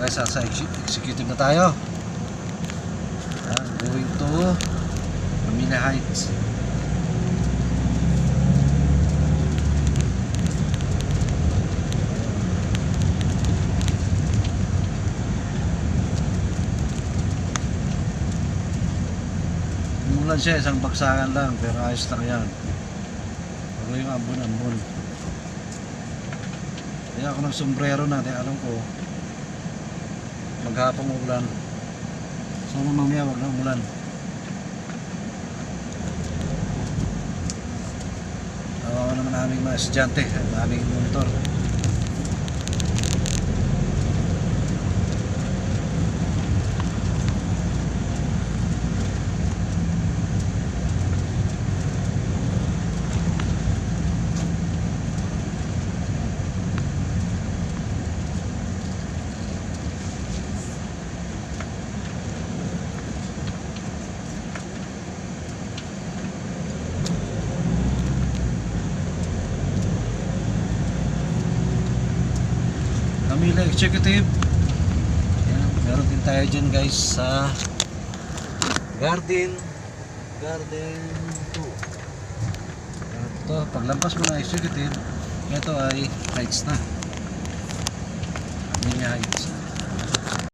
guys, sa ex- executive na tayo. Yan, going to Manila Heights. Umulan siya, isang bagsakan lang, pero ayos lang yan. Wala yung ambon-ambon. Kaya ako ng sombrero natin, alam ko, maghapong ulan. Sana mamaya wag na umulan. Tawawa naman aming mga estudyante, ang aming monitor. Camila Executive. Yan, meron din tayo dyan guys sa Garden Garden 2. Ito, paglampas mo na Executive, ito ay Heights na. Camila Heights.